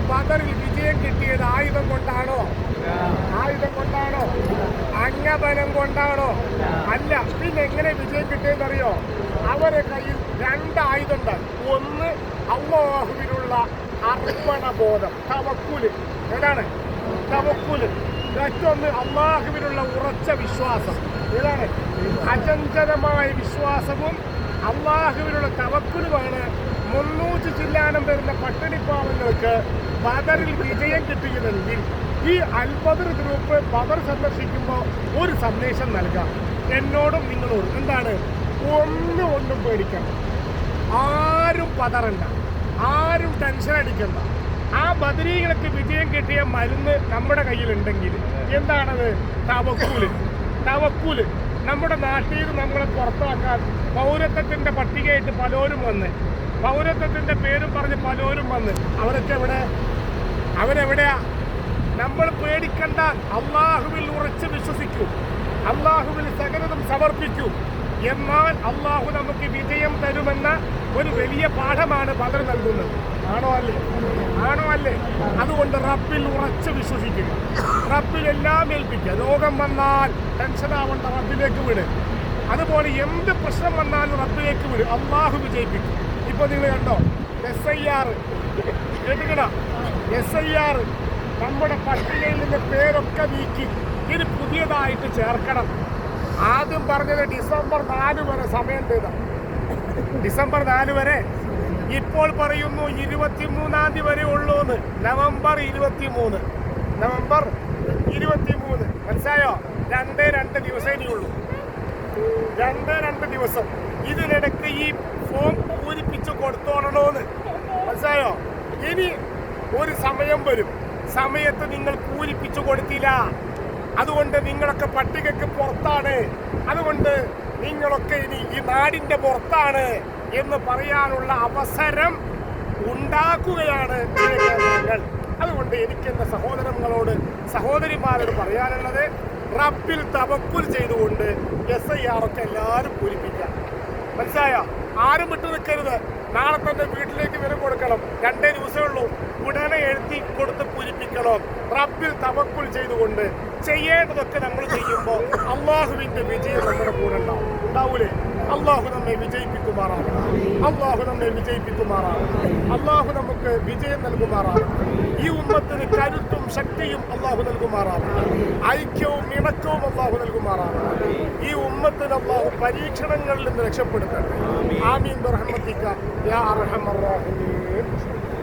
ബദറിൽ വിജയം കിട്ടിയത് ആയുധം കൊണ്ടാണോ? ആയുധം കൊണ്ടാണോ? അംഗബലം കൊണ്ടാണോ? അല്ല പിന്നെ എങ്ങനെ വിജയം കിട്ടിയെന്നറിയോ? അവരെ കയ്യിൽ രണ്ട് ആയുധണ്ട് ഒന്ന് അള്ളാഹുവിനുള്ള അർപ്പണ ബോധം തവക്കുൽ. ഏതാണ്? തവക്കുൽ. മറ്റൊന്ന് അള്ളാഹുവിനുള്ള ഉറച്ച വിശ്വാസം. ഏതാണ്? അചഞ്ചലമായ വിശ്വാസവും അള്ളാഹുവിനുള്ള തവക്കുലുമാണ് മുന്നൂറ്റി ചില്ലാനം വരുന്ന പട്ടിണിപ്പാവങ്ങൾക്ക് ബദറിൽ വിജയം കിട്ടിയിരുന്നെങ്കിൽ ഈ അൽബദർ ഗ്രൂപ്പ് ബദർ സന്ദർശിക്കുമ്പോൾ ഒരു സന്ദേശം നൽകാം. എന്നോടും നിങ്ങളോടും എന്താണ്? ഒന്നും ഒന്നും പേടിക്കണം ആരും പതറണ്ട. ആരും ടെൻഷൻ അടിക്കണ്ട. ആ ബദരീകൾക്ക് വിജയം കിട്ടിയ മരുന്ന് നമ്മുടെ കയ്യിലുണ്ടെങ്കിൽ എന്താണത്? തവക്കൂൽ. തവക്കൂൽ. നമ്മുടെ നാട്ടിൽ നിന്ന് നമ്മളെ പുറത്താക്കാൻ പൗരത്വത്തിന്റെ പട്ടികയായിട്ട് പലരും വന്ന് പൗരത്വത്തിന്റെ പേരും പറഞ്ഞ് പലരും വന്ന് അവരൊക്കെ എവിടെ? അവരെവിടെയാ? നമ്മൾ പേടിക്കണ്ട അള്ളാഹുവിൽ ഉറച്ച് വിശ്വസിക്കൂ. അള്ളാഹുവിൽ സകലതും സമർപ്പിക്കൂ. എന്നാൽ അള്ളാഹു നമുക്ക് വിജയം തരുമെന്ന ഒരു വലിയ പാഠമാണ് പദർ നൽകുന്നത്. ആണോ അല്ലേ? ആണോ അല്ലേ? അതുകൊണ്ട് റബ്ബിൽ ഉറച്ച് വിശ്വസിക്കുക. റബ്ബിൽ എല്ലാം ഏൽപ്പിക്കുക. രോഗം വന്നാൽ ടെൻഷൻ ആവണ്ട റബ്ബിലേക്ക് വിട്. അതുപോലെ എന്ത് പ്രശ്നം വന്നാലും റബ്ബിലേക്ക് വിട്. അള്ളാഹു വിജയിപ്പിക്കും. ഇപ്പൊ നിങ്ങൾ കണ്ടോ? എസ് ഐ ആർ കേട്ടുകട എസ് ഐ ആർ നമ്മുടെ പട്ടികയിൽ നിന്ന് പേരൊക്കെ നീക്കി. ഇത് പുതിയതായിട്ട് ചേർക്കണം. ആദ്യം പറഞ്ഞത് ഡിസംബർ നാല് വരെ സമയം തേതാ ഡിസംബർ നാല് വരെ. ഇപ്പോൾ പറയുന്നു ഇരുപത്തിമൂന്നാം തീയതി വരെ ഉള്ളൂ എന്ന് നവംബർ ഇരുപത്തിമൂന്ന്. നവംബർ ഇരുപത്തിമൂന്ന്. മനസ്സിലായോ? രണ്ട് രണ്ട് ദിവസമേ ഇനിയുള്ളൂ. രണ്ട് രണ്ട് ദിവസം. ഇതിനിടയ്ക്ക് ഈ ഫോം പൂരിപ്പിച്ച് കൊടുത്തോളണോന്ന്. മനസ്സിലായോ? ഇനി ഒരു സമയം വരും. സമയത്ത് നിങ്ങൾ പൂരിപ്പിച്ചു കൊടുത്തില്ല. അതുകൊണ്ട് നിങ്ങളൊക്കെ പട്ടികക്ക് പുറത്താണ്. അതുകൊണ്ട് നിങ്ങളൊക്കെ ഇനി ഈ നാടിന്റെ പുറത്താണ് എന്ന് പറയാനുള്ള അവസരം ഉണ്ടാക്കുകയാണ് അതുകൊണ്ട് എനിക്ക് എന്റെ സഹോദരങ്ങളോട് സഹോദരിമാരോട് പറയാനുള്ളത് റബ്ബിൽ തവക്കുൽ ചെയ്തുകൊണ്ട് എസ് ഐ ആർ ഒക്കെ എല്ലാവരും പൂരിപ്പിക്കാം മനസ്സിലായോ? ആരും വിട്ടു നിൽക്കരുത്. നാളെ തന്നെ വീട്ടിലേക്ക് വില കൊടുക്കണം. രണ്ടേ ദിവസമേ ഉള്ളൂ. ഉടനെ എഴുതി കൊടുത്ത് പൂരിപ്പിക്കണം. റബ്ബിൽ തവക്കുൽ ചെയ്തുകൊണ്ട് ചെയ്യേണ്ടതൊക്കെ നമ്മൾ ചെയ്യുമ്പോൾ അള്ളാഹുവിന്റെ വിജയം നമ്മുടെ കൂടെ ഉണ്ടാവും. ഉണ്ടാവൂലേ? അള്ളാഹു നമ്മെ വിജയിപ്പിക്കുമാറാണ് അള്ളാഹു നമ്മെ വിജയിപ്പിക്കുമാറാണ് അള്ളാഹു നമുക്ക് വിജയം നൽകുമാറാണ് ഈ ഉമ്മത്തിന് കരുത്തും ശക്തിയും അള്ളാഹു നൽകുമാറാണ് ഐക്യവും ഇണക്കവും അള്ളാഹു നൽകുമാറാണ് ഈ ഉമ്മത്തിന് അള്ളാഹു പരീക്ഷണങ്ങളിൽ നിന്ന് രക്ഷപ്പെടുത്തട്ടെ. ആമീൻ. യാ അർഹമർ റഹീം.